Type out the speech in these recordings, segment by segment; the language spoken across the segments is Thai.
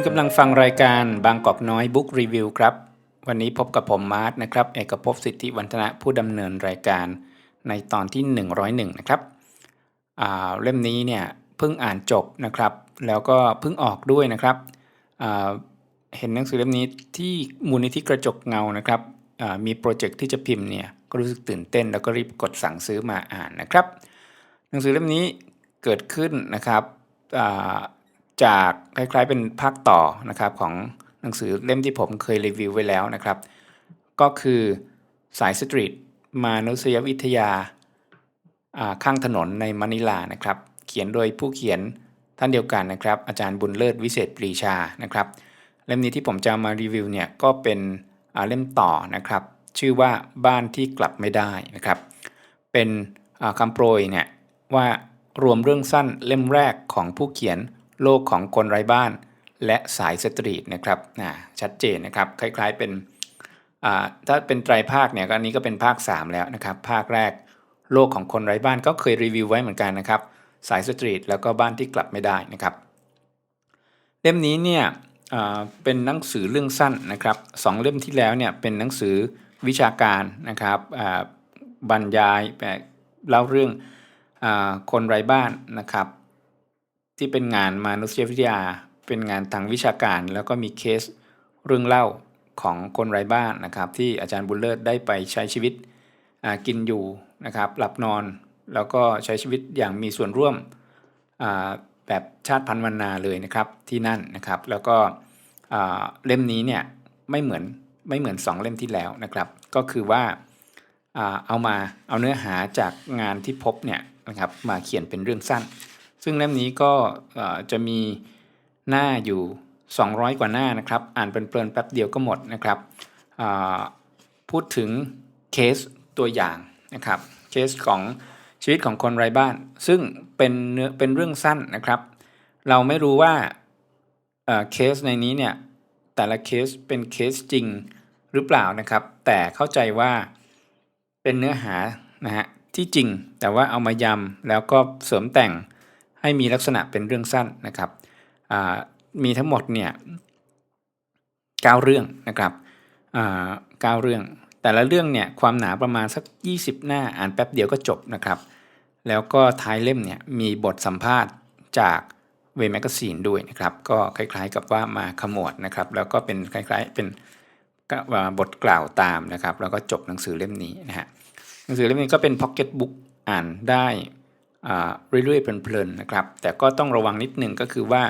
คุณกำลังฟังรายการบางกอกน้อยบุ๊กรีวิวครับ วันนี้พบกับผมมาร์ทนะครับ เอกภพสิทธิวัฒนะผู้ดำเนินรายการในตอนที่ 101 นะครับเล่มนี้เนี่ยเพิ่งอ่านจบนะครับ แล้วก็เพิ่งออกด้วยนะครับ เห็นหนังสือเล่มนี้ที่มูลนิธิกระจกเงานะครับมีโปรเจกต์ที่จะพิมพ์เนี่ยก็รู้สึกตื่นเต้น แล้วก็รีบกดสั่งซื้อมาอ่านนะครับ หนังสือเล่มนี้เกิดขึ้นนะครับ จากคล้ายๆเป็นภาคต่อนะครับของหนังสือเล่มที่ผมเคยรีวิวไว้แล้วนะครับ ก็คือสายสตรีทมานุษยวิทยาข้างถนนในมะนิลานะครับ เขียนโดยผู้เขียนท่านเดียวกันนะครับ อาจารย์บุญเลิศวิเศษปรีชานะครับ เล่มนี้ที่ผมจะมารีวิวเนี่ยก็เป็นเล่มต่อนะครับ ชื่อว่าบ้านที่กลับไม่ได้นะครับ เป็นคำโปรยเนี่ยว่ารวมเรื่องสั้นเล่มแรกของผู้เขียน โลกของคนไร้บ้านและสายสตรีทนะครับชัดเจนนะครับ คล้ายๆเป็นถ้าเป็นไตรภาคเนี่ยก็อันนี้ก็เป็นภาค 3 แล้วนะครับ ภาคแรกโลกของคนไร้บ้านก็เคยรีวิวไว้เหมือนกันนะครับ สายสตรีทแล้วก็บ้านที่กลับไม่ได้นะครับ เล่มนี้เนี่ยเป็นหนังสือเรื่องสั้นนะครับสองเล่มที่แล้วเนี่ยเป็นหนังสือวิชาการนะครับบรรยายแบบเล่าเรื่องอคนไร้บ้านนะครับ ที่เป็นงานมนุษยวิทยา เป็นงานทางวิชาการ แล้วก็มีเคสเรื่องเล่าของคนไร้บ้านนะครับ ที่อาจารย์บุญเลิศได้ไปใช้ชีวิตกินอยู่นะครับ หลับนอนแล้วก็ใช้ชีวิตอย่างมีส่วนร่วมแบบชาติพันธุ์วรรณาเลยนะครับที่นั่นนะครับ แล้วก็เล่มนี้เนี่ยไม่เหมือนไม่เหมือนสองเล่มที่แล้วนะครับ ก็คือว่าเอามาเอาเนื้อหาจากงานที่พบเนี่ยนะครับมาเขียนเป็นเรื่องสั้น ซึ่งเล่มนี้ก็จะมีหน้าอยู่ 200 กว่าหน้านะครับ อ่านเป็นเพลินแป๊บเดียวก็หมดนะครับพูดถึงเคสตัวอย่างนะครับเคสของชีวิตของคนไร้บ้าน ซึ่งเป็นเนื้อเป็นเรื่องสั้นนะครับ เราไม่รู้ว่าเอ่อเคสในนี้เนี่ยแต่ละเคสเป็นเคสจริงหรือเปล่านะครับ แต่เข้าใจว่าเป็นเนื้อหานะฮะที่จริงแต่ว่าเอามายำแล้วก็เสริมแต่ง ให้มีลักษณะเป็นเรื่องสั้นนะครับมีทั้งหมดเนี่ยเก้าเรื่องนะครับเก้าเรื่อง แต่ละเรื่องเนี่ยความหนาประมาณสัก 20 หน้าอ่านแป๊บเดียวก็จบนะครับ แล้วก็ท้ายเล่มเนี่ยมีบทสัมภาษณ์จากเวแมกซีนด้วยนะครับก็คล้ายๆกับว่ามาขมวดนะครับ แล้วก็เป็นคล้ายๆเป็นบทกล่าวตามนะครับ แล้วก็จบหนังสือเล่มนี้นะฮะหนังสือเล่มนี้ก็เป็นพ็อกเก็ตบุ๊กอ่านได้ เรื่อยๆเพลินๆนะครับ แต่ก็ต้องระวังนิดนึงก็คือว่า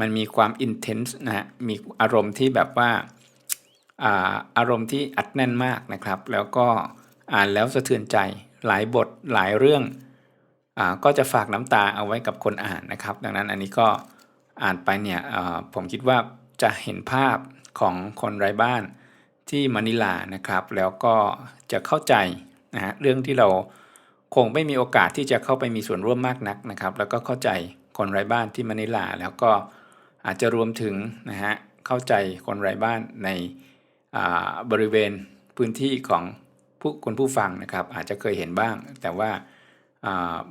มันมีความอินเทนส์นะฮะมีอารมณ์ที่แบบว่าอาอารมณ์ที่อัดแน่นมากนะครับ แล้วก็อ่านแล้วสะเทือนใจหลายบทหลายเรื่องอก็จะฝากน้ำตาเอาไว้กับคนอ่านนะครับ ดังนั้นอันนี้ก็อ่านไปเนี่ยผมคิดว่าจะเห็นภาพของคนไร้บ้านที่มะนิลานะครับ แล้วก็จะเข้าใจนะฮะเรื่องที่เรา คงไม่มีโอกาสที่จะเข้าไปมีส่วนร่วมมากนักนะครับ แล้วก็เข้าใจคนไร้บ้านที่มะนิลา แล้วก็อาจจะรวมถึงนะฮะเข้าใจคนไร้บ้านในบริเวณพื้นที่ของผู้คนผู้ฟังนะครับ อาจจะเคยเห็นบ้าง แต่ว่า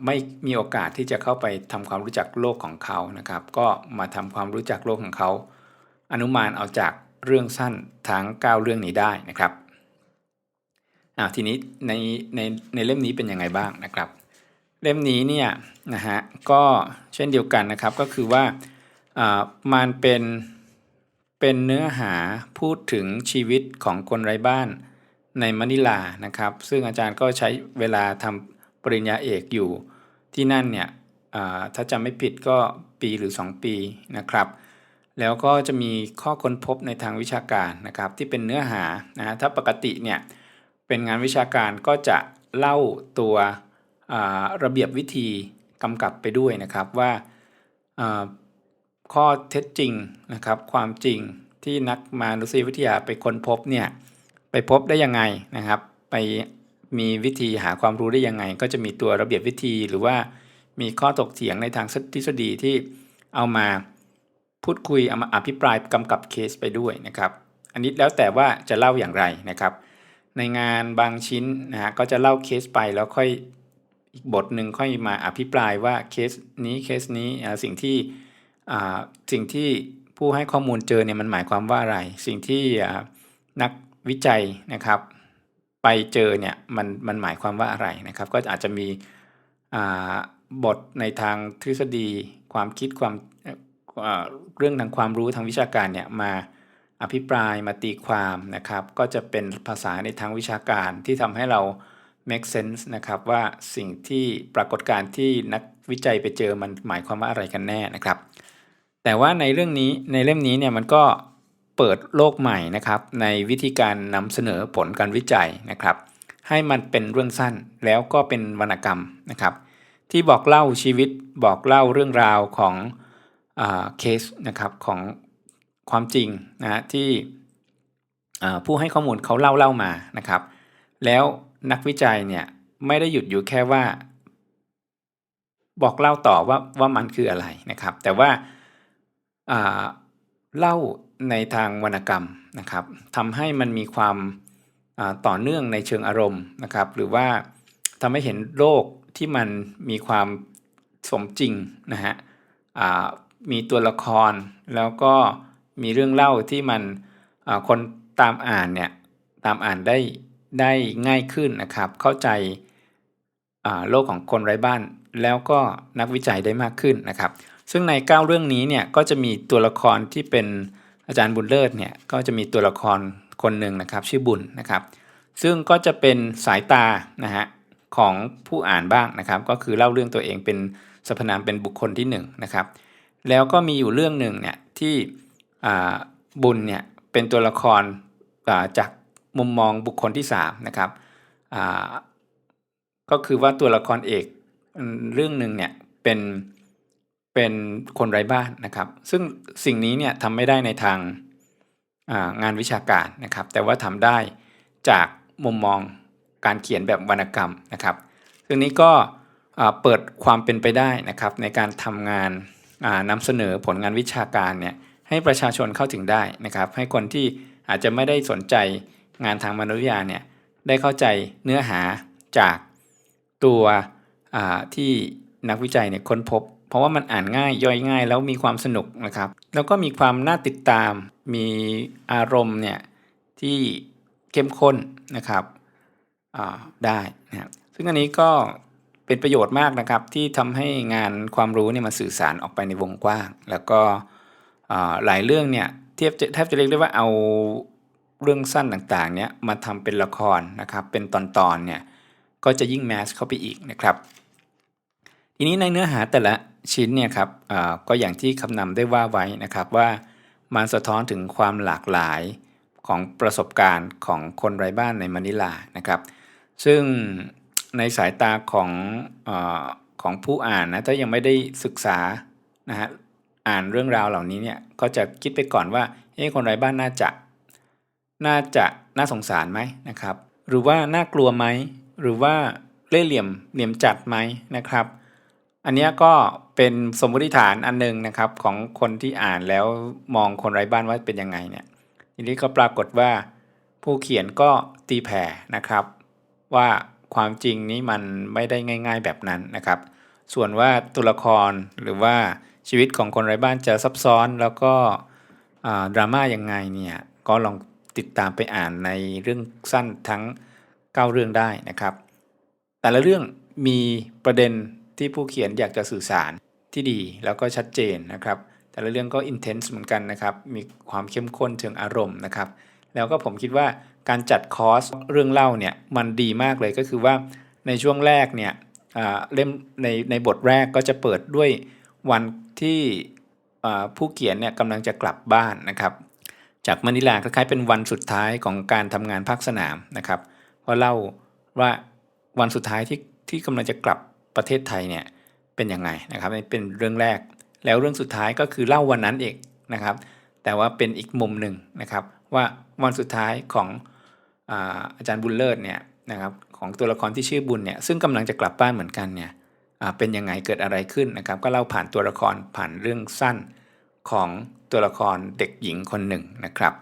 ไม่มีโอกาสที่จะเข้าไปทำความรู้จักโลกของเขานะครับ ก็มาทำความรู้จักโลกของเขา อนุมานเอาจากเรื่องสั้นทั้ง 9 เรื่องนี้ได้นะครับ อ่าทีนี้ในในในเล่มนี้เป็นยังไงบ้างนะครับ เล่มนี้เนี่ยนะฮะก็เช่นเดียวกันนะครับก็คือว่าอ่ามันเป็นเป็นเนื้อหาพูดถึงชีวิตของคนไร้บ้านในมะนิลานะครับ ซึ่งอาจารย์ก็ใช้เวลาทำปริญญาเอกอยู่ที่นั่นเนี่ยอ่าถ้าจำไม่ผิดก็ปีหรือ 2 ปีนะครับ แล้วก็จะมีข้อค้นพบในทางวิชาการนะครับ ที่เป็นเนื้อหานะฮะถ้าปกติเนี่ย เป็นงานวิชาการก็จะเล่าตัวระเบียบวิธีกำกับไปด้วยนะครับว่าข้อเท็จจริงนะครับความจริงที่นักมานุษยวิทยาไปค้นพบเนี่ยไปพบได้ยังไงนะครับ ไปมีวิธีหาความรู้ได้ยังไง ก็จะมีตัวระเบียบวิธีหรือว่ามีข้อถกเถียงในทางทฤษฎีที่เอามาพูดคุยเอามาอภิปรายกำกับเคสไปด้วยนะครับ อันนี้แล้วแต่ว่าจะเล่าอย่างไรนะครับ ในงานบางชิ้นนะฮะก็จะเล่าเคสไปแล้วค่อยอีกบทหนึ่งค่อยมาอภิปรายว่าเคสนี้เคสนี้สิ่งที่สิ่งที่ผู้ให้ข้อมูลเจอเนี่ยมันหมายความว่าอะไร สิ่งที่นักวิจัยนะครับไปเจอเนี่ยมันมันหมายความว่าอะไรนะครับ ก็อาจจะมีบทในทางทฤษฎีความคิดความเอ่อเรื่องทางความรู้ทางวิชาการเนี่ยมา อภิปรายมาตีความนะครับ ก็จะเป็นภาษาในทางวิชาการที่ทำให้เรา make sense นะครับว่าสิ่งที่ปรากฏการณ์ที่นักวิจัยไปเจอมันหมายความว่าอะไรกันแน่นะครับ แต่ว่าในเรื่องนี้ในเล่มนี้เนี่ยมันก็เปิดโลกใหม่นะครับ ในวิธีการนำเสนอผลการวิจัยนะครับ ให้มันเป็นเรื่องสั้นแล้วก็เป็นวรรณกรรมนะครับ ที่บอกเล่าชีวิตบอกเล่าเรื่องราวของเคสนะครับของ ความจริงนะฮะที่ผู้ให้ข้อมูลเขาเล่าเล่ามานะครับ แล้วนักวิจัยเนี่ยไม่ได้หยุดอยู่แค่ว่า บอกเล่าต่อว่าว่ามันคืออะไรนะครับ แต่ว่าาเล่าในทางวรรณกรรมนะครับทำให้มันมีความาต่อเนื่องในเชิงอารมณ์นะครับ หรือว่าทำให้เห็นโลกที่มันมีความสมจริงนะฮะมีตัวละครแล้วก็ มีเรื่องเล่าที่มันคนตามอ่านเนี่ยตามอ่านได้ได้ง่ายขึ้นนะครับ เข้าใจาโลกของคนไร้บ้านแล้วก็นักวิจัยได้มากขึ้นนะครับ ซึ่งใน 9 เรื่องนี้เนี่ยก็จะมีตัวละครที่เป็นอาจารย์บุญเลิศเนี่ยก็จะมีตัวละครคนหนึ่งนะครับ ชื่อบุญนะครับ ซึ่งก็จะเป็นสายตานะฮะของผู้อ่านบ้างนะครับ ก็คือเล่าเรื่องตัวเองเป็นสรรพนามเป็นบุคคลที่1นงนะครับแล้วก็มีอยู่เรื่องหนึ่งเนี่ยที่ บุญเนี่ยเป็นตัวละครจากมุมมองบุคคลที่3นะครับก็คือว่าตัวละครเอกเรื่องหนึ่งเนี่ยเป็นเป็นคนไร้บ้านนะครับ ซึ่งสิ่งนี้เนี่ยทำไม่ได้ในทางางานวิชาการนะครับ แต่ว่าทำได้จากมุมมองการเขียนแบบวรรณกรรมนะครับ ซึ่งนี้ก็เปิดความเป็นไปได้นะครับ ในการทำงานานำเสนอผลงานวิชาการเนี่ย ให้ประชาชนเข้าถึงได้นะครับ ให้คนที่อาจจะไม่ได้สนใจงานทางมนุษยวิทยาเนี่ยได้เข้าใจเนื้อหาจากตัวที่นักวิจัยเนี่ยค้นพบ เพราะว่ามันอ่านง่ายย่อยง่าย แล้วมีความสนุกนะครับ แล้วก็มีความน่าติดตาม มีอารมณ์เนี่ยที่เข้มข้นนะครับได้นะครับซึ่งอันนี้ก็เป็นประโยชน์มากนะครับที่ทำให้งานความรู้เนี่ยมันสื่อสารออกไปในวงกว้าง แล้วก็ หลายเรื่องเนี่ยเทียบแทบจะเรียกได้ว่าเอาเรื่องสั้นต่างๆเนี่ยมาทำเป็นละครนะครับเป็นตอนๆเนี่ยก็จะยิ่งแมสเข้าไปอีกนะครับ ทีนี้ในเนื้อหาแต่ละชิ้นเนี่ยครับก็อย่างที่คำนำได้ว่าไว้นะครับว่ามันสะท้อนถึงความหลากหลายของประสบการณ์ของคนไร้บ้านในมะนิลานะครับ ซึ่งในสายตาของอของผู้อ่านนะถ้ายังไม่ได้ศึกษานะฮะ อ่านเรื่องราวเหล่านี้เนี่ยก็จะคิดไปก่อนว่าเฮ้คนไร้บ้านน่าจะน่าจะน่าสงสารไหมนะครับ หรือว่าน่ากลัวไหมหรือว่าเล่ห์เหลี่ยมเหลี่ยมจัดไหมนะครับ อันนี้ก็เป็นสมมติฐานอันหนึงนะครับของคนที่อ่านแล้วมองคนไร้บ้านว่าเป็นยังไงเนี่ยทีนี้ก็ปรากฏว่า ผู้เขียนก็ตีแผ่นะครับ ว่าความจริงนี้มันไม่ได้ง่าย ๆแบบนั้นนะครับ ส่วนว่าตัวละครหรือว่า ชีวิตของคนไร้บ้านจะซับซ้อนแล้วก็ดราม่ายังไงเนี่ย ก็ลองติดตามไปอ่านในเรื่องสั้นทั้ง 9 เรื่องได้นะครับ แต่ละเรื่องมีประเด็นที่ผู้เขียนอยากจะสื่อสารที่ดีแล้วก็ชัดเจนนะครับ แต่ละเรื่องก็อินเทนส์เหมือนกันนะครับ มีความเข้มข้นเชิงอารมณ์นะครับ แล้วก็ผมคิดว่าการจัดคอร์สเรื่องเล่าเนี่ยมันดีมากเลยก็คือว่าในช่วงแรกเนี่ยเล่มในในบทแรกก็จะเปิดด้วยวัน ที่ผู้เขียนเนี่ยกำลังจะกลับบ้านนะครับ จากมะนิลาคล้ายๆเป็นวันสุดท้ายของการทำงานภาคสนามนะครับก็เล่าว่าวันสุดท้ายที่ที่กำลังจะกลับประเทศไทยเนี่ยเป็นยังไงนะครับเป็นเรื่องแรก แล้วเรื่องสุดท้ายก็คือเล่าวันนั้นเองนะครับ แต่ว่าเป็นอีกมุมหนึ่งนะครับ ว่าวันสุดท้ายของอาอาจารย์บุญเลิศเนี่ยนะครับของตัวละครที่ชื่อบุญเนี่ยซึ่งกำลังจะกลับบ้านเหมือนกันเนี่ย เป็นยังไงเกิดอะไรขึ้นนะครับ ก็เล่าผ่านตัวละครผ่านเรื่องสั้นของตัวละครเด็กหญิงคนหนึ่งนะครับ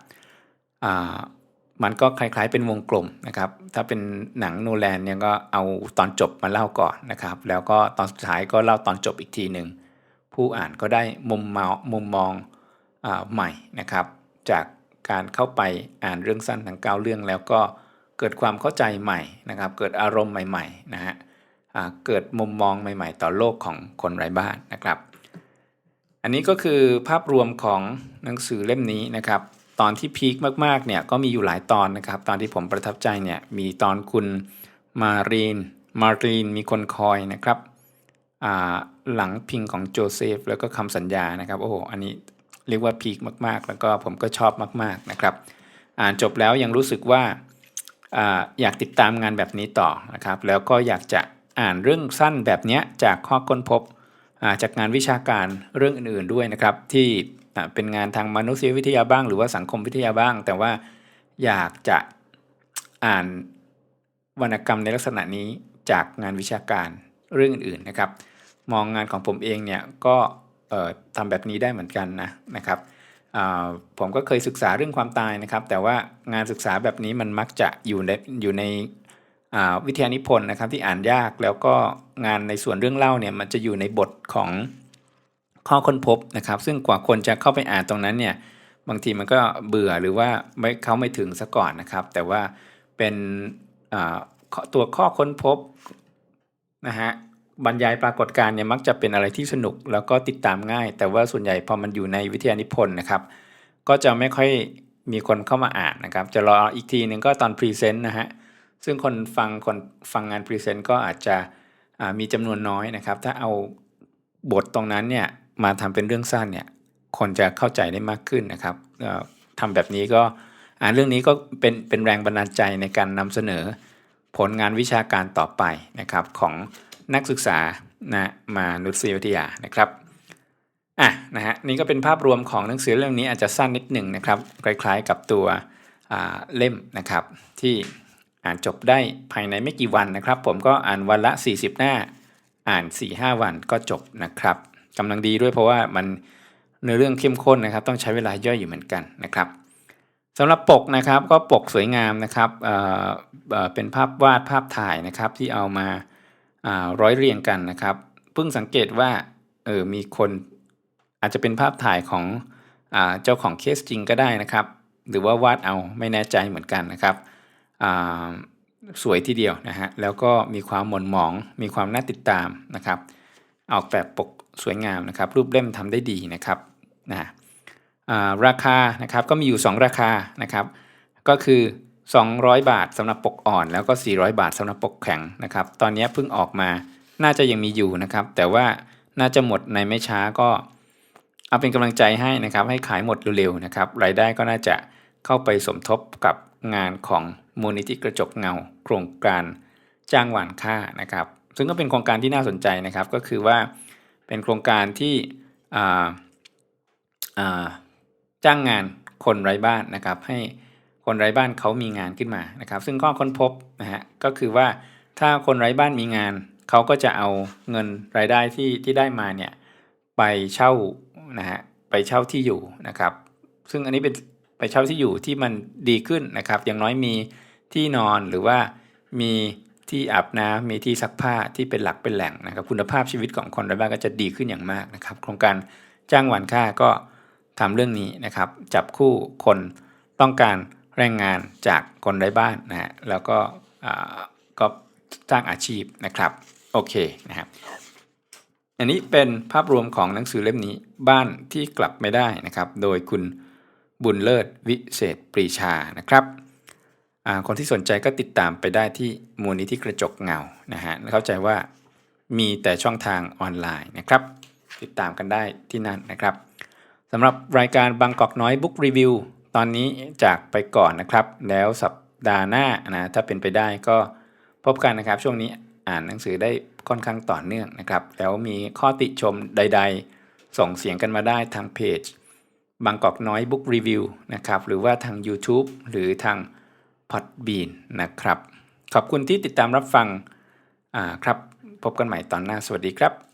มันก็คล้ายๆเป็นวงกลมนะครับ ถ้าเป็นหนังโนแลนเนี่ยก็เอาตอนจบมาเล่าก่อนนะครับ แล้วก็ตอนสุดท้ายก็เล่าตอนจบอีกทีหนึ่งผู้อ่านก็ได้มุมมองมุมมองอใหม่นะครับ จากการเข้าไปอ่านเรื่องสั้นทั้ง9เรื่องแล้วก็เกิดความเข้าใจใหม่นะครับ เกิดอารมณ์ใหม่ๆนะฮะ เกิดมุมมองใหม่ ๆ ต่อโลกของคนไร้บ้านนะครับ อันนี้ก็คือภาพรวมของหนังสือเล่มนี้นะครับ ตอนที่พีคมากๆเนี่ยก็มีอยู่หลายตอนนะครับ ตอนที่ผมประทับใจเนี่ยมีตอนคุณมารีนมารีนมีคนคอยนะครับหลังพิงของโจเซฟแล้วก็คำสัญญานะครับ โอ้โหอันนี้เรียกว่าพีคมากๆ แล้วก็ผมก็ชอบมากๆนะครับ อ่านจบแล้วยังรู้สึกว่าอาอยากติดตามงานแบบนี้ต่อนะครับ แล้วก็อยากจะ อ่านเรื่องสั้นแบบนี้จากข้อค้นพบจากงานวิชาการเรื่องอื่นๆด้วยนะครับ ที่เป็นงานทางมนุษยวิทยาบ้าง หรือว่าสังคมวิทยาบ้าง แต่ว่าอยากจะอ่านวรรณกรรมในลักษณะนี้จากงานวิชาการเรื่องอื่นๆนะครับ มองงานของผมเองเนี่ยก็ทำแบบนี้ได้เหมือนกันนะนะครับผมก็เคยศึกษาเรื่องความตายนะครับ แต่ว่างานศึกษาแบบนี้มันมักจะอยู่ในอยู่ใน วิทยานิพนธ์นะครับที่อ่านยากแล้วก็งานในส่วนเรื่องเล่าเนี่ยมันจะอยู่ในบทของข้อค้นพบนะครับ ซึ่งกว่าคนจะเข้าไปอ่านตรงนั้นเนี่ยบางทีมันก็เบื่อหรือว่าไม่เขาไม่ถึงซะก่อนนะครับ แต่ว่าเป็นตัวข้อค้นพบนะฮะบรรยายปรากฏการณ์เนี่ยมักจะเป็นอะไรที่สนุก แล้วก็ติดตามง่าย แต่ว่าส่วนใหญ่พอมันอยู่ในวิทยานิพนธ์นะครับ ก็จะไม่ค่อยมีคนเข้ามาอ่านนะครับ จะรออีกทีหนึ่งก็ตอนพรีเซนต์นะฮะ ซึ่งคนฟังคนฟังงานพรีเซนต์ก็อาจจะมีจำนวนน้อยนะครับ ถ้าเอาบทตรงนั้นเนี่ยมาทำเป็นเรื่องสั้นเนี่ยคนจะเข้าใจได้มากขึ้นนะครับทำแบบนี้ก็อ่านเรื่องนี้ก็เป็นเป็นแรงบันดาลใจในการนำเสนอผลงานวิชาการต่อไปนะครับของนักศึกษานะมานุษยวิทยานะครับอะนะฮะนี่ก็เป็นภาพรวมของหนังสือเล่มนี้อาจจะสั้นนิดหนึ่งนะครับคล้ายๆกับตัวเล่มนะครับที่ อ่านจบได้ภายในไม่กี่วันนะครับ ผมก็อ่านวันละ 40 หน้า อ่าน 4-5 วันก็จบนะครับกำลังดีด้วยเพราะว่ามันเนื้อเรื่องเข้มข้นนะครับ ต้องใช้เวลาย่อยอยู่เหมือนกันนะครับสำหรับปกนะครับก็ปกสวยงามนะครับเเเป็นภาพวาดภาพถ่ายนะครับที่เอามาาร้อยเรียงกันนะครับเพิ่งสังเกตว่าเออมีคนอาจจะเป็นภาพถ่ายของอเจ้าของเคสจริงก็ได้นะครับ หรือว่าวาดเอาไม่แน่ใจเหมือนกันนะครับ สวยทีเดียวนะฮะแล้วก็มีความหม่นหมอง มีความน่าติดตามนะครับ ออกแบบปกสวยงามนะครับ รูปเล่มทำได้ดีนะครับนะราคานะครับก็มีอยู่ 2 ราคานะครับ ก็คือ 200 บาทสำหรับปกอ่อน แล้วก็ 400 บาทสำหรับปกแข็งนะครับ ตอนนี้เพิ่งออกมาน่าจะยังมีอยู่นะครับ แต่ว่าน่าจะหมดในไม่ช้าก็ เอาเป็นกำลังใจให้นะครับ ให้ขายหมดเร็วๆนะครับรายได้ก็น่าจะเข้าไปสมทบกับ งานของมูลนิธิกระจกเงา โครงการจ้างหวานค่านะครับ ซึ่งก็เป็นโครงการที่น่าสนใจนะครับก็คือว่าเป็นโครงการที่จ้างงานคนไร้บ้านนะครับให้คนไร้บ้านเขามีงานขึ้นมานะครับ ซึ่งก็ค้นพบนะฮะก็คือว่าถ้าคนไร้บ้านมีงานเขาก็จะเอาเงินรายได้ที่ที่ได้มาเนี่ยไปเช่านะฮะไปเช่าที่อยู่นะครับ ซึ่งอันนี้เป็น ไปเช่าที่อยู่ที่มันดีขึ้นนะครับ อย่างน้อยมีที่นอนหรือว่ามีที่อาบน้ำมีที่ซักผ้าที่เป็นหลักเป็นแหล่งนะครับ คุณภาพชีวิตของคนไร้บ้านก็จะดีขึ้นอย่างมากนะครับ โครงการจ้างหวานค่าก็ทำเรื่องนี้นะครับ จับคู่คนต้องการแรงงานจากคนไร้บ้านนะฮะแล้วก็ก็สร้างอาชีพนะครับโอเคนะครับอันนี้เป็นภาพรวมของหนังสือเล่มนี้บ้านที่กลับไม่ได้นะครับ โดยคุณ บุญเลิศวิเศษปรีชานะครับคนที่สนใจก็ติดตามไปได้ที่มูลนิธิกระจกเงานะฮะเข้าใจว่ามีแต่ช่องทางออนไลน์นะครับ ติดตามกันได้ที่นั่นนะครับสำหรับรายการบางกอกน้อยบุ๊กรีวิวตอนนี้จากไปก่อนนะครับ แล้วสัปดาห์หน้านะถ้าเป็นไปได้ก็พบกันนะครับ ช่วงนี้อ่านหนังสือได้ค่อนข้างต่อเนื่องนะครับ แล้วมีข้อติชมใด ๆ ส่งเสียงกันมาได้ทางเพจ บางกอกน้อยบุ๊กรีวิวนะครับหรือว่าทาง YouTube หรือทาง Podbean นะครับ ขอบคุณที่ติดตามรับฟังอ่าครับ พบกันใหม่ตอนหน้าสวัสดีครับ